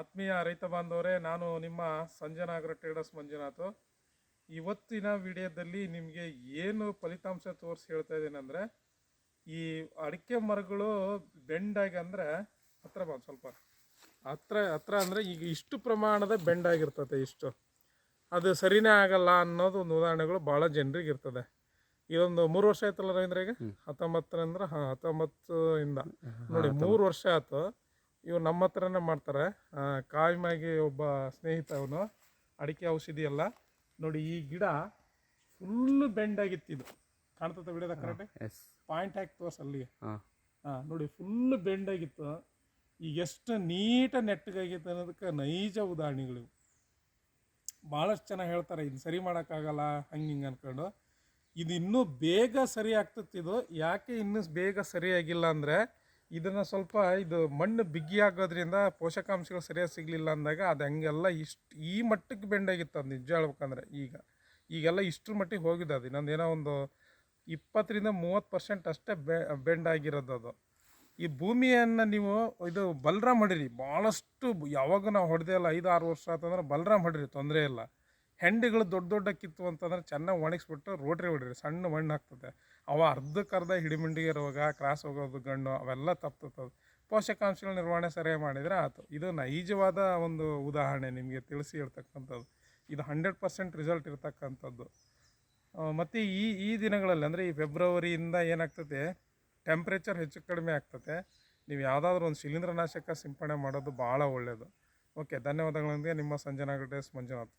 ಆತ್ಮೀಯ ರೈತ ಬಾಂಧವರೇ ನಾನು ನಿಮ್ಮ ಸಂಜನಾಗರ ಟ್ರೇಡರ್ಸ್ ಮಂಜುನಾಥ್. ಇವತ್ತಿನ ವಿಡಿಯೋದಲ್ಲಿ ನಿಮಗೆ ಏನು ಫಲಿತಾಂಶ ತೋರಿಸಿ ಹೇಳ್ತಾ ಇದ್ದೀನಿ ಅಂದರೆ ಈ ಅಡಿಕೆ ಮರಗಳು ಬೆಂಡಾಗಿ ಅಂದರೆ ಹತ್ರ ಬಾ ಸ್ವಲ್ಪ. ಹತ್ರ ಹತ್ರ ಅಂದರೆ ಈಗ ಇಷ್ಟು ಪ್ರಮಾಣದ ಬೆಂಡಾಗಿರ್ತದೆ ಇಷ್ಟು. ಅದು ಸರಿನೇ ಆಗಲ್ಲ ಅನ್ನೋದು ಒಂದು ಉದಾಹರಣೆಗಳು ಭಾಳ ಜನರಿಗೆ ಇರ್ತದೆ. ಇದೊಂದು ಮೂರು ವರ್ಷ ಆಯ್ತಲ್ಲ ರವೀಂದ್ರ ಈಗ? ಹತ್ತೊಂಬತ್ತರಿಂದ. ಹಾಂ ಹತ್ತೊಂಬತ್ತು. ಇಂದ ನೋಡಿ ಮೂರು ವರ್ಷ ಆಯ್ತು. ಇವ್ರು ನಮ್ಮ ಹತ್ರನೇ ಮಾಡ್ತಾರೆ. ಕಾಯಮಾಗಿ ಒಬ್ಬ ಸ್ನೇಹಿತ ಅವನು ಅಡಿಕೆ ಔಷಧಿ ಎಲ್ಲ ನೋಡಿ ಈ ಗಿಡ ಫುಲ್ ಬೆಂಡಾಗಿತ್ತು ಇದು ಕಾಣ್ತದೆ ಬಿಡೋದ ಕರೆಕ್ಟ್ ಪಾಯಿಂಟ್ ಹಾಕಿ ತೋರ್ಸ ಅಲ್ಲಿಗೆ. ಹಾಂ. ನೋಡಿ ಫುಲ್ ಬೆಂಡಾಗಿತ್ತು ಈಗ ಎಷ್ಟು ನೀಟ ನೆಟ್ಟಗಾಗಿತ್ತು ಅನ್ನೋದಕ್ಕೆ ನೈಜ ಉದಾಹರಣೆಗಳು. ಭಾಳಷ್ಟು ಜನ ಹೇಳ್ತಾರೆ ಇದು ಸರಿ ಮಾಡೋಕ್ಕಾಗಲ್ಲ ಹಂಗೆ ಹಿಂಗೆ ಅನ್ಕೊಂಡು. ಇದು ಇನ್ನೂ ಬೇಗ ಸರಿ ಇದು. ಯಾಕೆ ಇನ್ನೂ ಬೇಗ ಸರಿಯಾಗಿಲ್ಲ ಅಂದರೆ ಇದನ್ನು ಸ್ವಲ್ಪ ಇದು ಮಣ್ಣು ಬಿಗಿ ಆಗೋದ್ರಿಂದ ಪೋಷಕಾಂಶಗಳು ಸರಿಯಾಗಿ ಸಿಗಲಿಲ್ಲ ಅಂದಾಗ ಅದು ಹಂಗೆಲ್ಲ ಇಷ್ಟು ಈ ಮಟ್ಟಕ್ಕೆ ಬೆಂಡಾಗಿತ್ತು ಅದು ನಿಜ ಹೇಳ್ಬೇಕಂದ್ರೆ ಈಗ. ಈಗೆಲ್ಲ ಇಷ್ಟ್ರ ಮಟ್ಟಿಗೆ ಹೋಗಿದೆ ಅದು. ಇನ್ನೊಂದು ಏನೋ ಒಂದು ಇಪ್ಪತ್ತರಿಂದ ಮೂವತ್ತು ಪರ್ಸೆಂಟ್ ಅಷ್ಟೇ ಬೆ ಬೆಂಡ್ ಆಗಿರೋದು ಅದು. ಈ ಭೂಮಿಯನ್ನು ನೀವು ಇದು ಬಲರಾಮ್ ಹೊಡೀರಿ. ಭಾಳಷ್ಟು ಯಾವಾಗ ನಾವು ಹೊಡೆದೇ ಇಲ್ಲ. ಐದು ಆರು ವರ್ಷ ಆತಂದ್ರೆ ಬಲರಾಮ್ ಹೊಡೀರಿ. ತೊಂದರೆ ಇಲ್ಲ. ಹೆಂಡಿಗಳು ದೊಡ್ಡ ದೊಡ್ಡ ಕಿತ್ತು ಅಂತಂದ್ರೆ ಚೆನ್ನಾಗಿ ಒಣಗಿಸ್ಬಿಟ್ಟು ರೋಟ್ರಿ ಹೊಡಿರಿ, ಸಣ್ಣ ಮಣ್ಣು ಹಾಕ್ತದೆ ಅವ ಅರ್ಧಕ್ಕರ್ಧ ಹಿಡಿಮಿಂಡಿಗೆ ರೋಗ, ಕ್ರಾಸ್ ಹೋಗೋದು ಗಣ್ಣು ಅವೆಲ್ಲ ತಪ್ತದೆ ಪೋಷಕಾಂಶಗಳ ನಿರ್ವಹಣೆ ಸರಿಯಾಗಿ ಮಾಡಿದರೆ ಆಯಿತು ಇದು ನೈಜವಾದ ಒಂದು ಉದಾಹರಣೆ ನಿಮಗೆ ತಿಳಿಸಿ ಹೇಳ್ತಕ್ಕಂಥದ್ದು. ಇದು ಹಂಡ್ರೆಡ್ ಪರ್ಸೆಂಟ್ ರಿಸಲ್ಟ್ ಇರ್ತಕ್ಕಂಥದ್ದು. ಮತ್ತು ಈ ಈ ದಿನಗಳಲ್ಲಿ ಅಂದರೆ ಈ ಫೆಬ್ರವರಿಯಿಂದ ಏನಾಗ್ತದೆ, ಟೆಂಪ್ರೇಚರ್ ಹೆಚ್ಚು ಕಡಿಮೆ ಆಗ್ತದೆ. ನೀವು ಯಾವುದಾದ್ರೂ ಒಂದು ಶಿಲೀಂಧ್ರನಾಶಕ ಸಿಂಪಡಣೆ ಮಾಡೋದು ಭಾಳ ಒಳ್ಳೆಯದು ಓಕೆ ಧನ್ಯವಾದಗಳೊಂದಿಗೆ ನಿಮ್ಮ ಸಂಜನಾ ಗಡ್ಡೆಸ್ ಮಂಜುನಾಥ್.